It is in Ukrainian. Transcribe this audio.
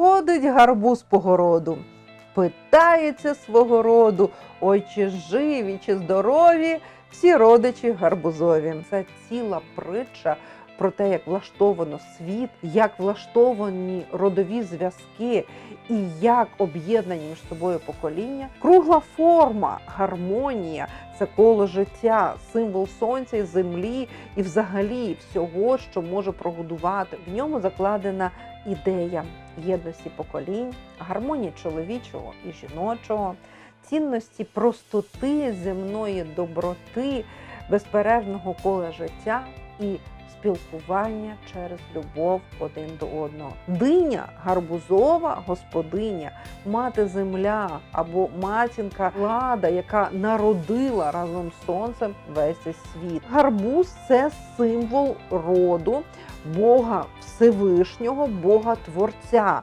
Ходить гарбуз по городу, питається свого роду, ой, чи живі, чи здорові всі родичі гарбузові. Це ціла притча про те, як влаштовано світ, як влаштовані родові зв'язки і як об'єднані між собою покоління. Кругла форма, гармонія це коло життя, символ сонця і землі, і взагалі всього, що може прогодувати. В ньому закладена ідея єдності поколінь, гармонії чоловічого і жіночого, цінності простоти земної доброти, безперервного кола життя і спілкування через любов один до одного. Диня гарбузова господиня, мати земля або матінка влада, яка народила разом з сонцем весь світ. Гарбуз це символ роду. Бога Всевишнього, Бога Творця.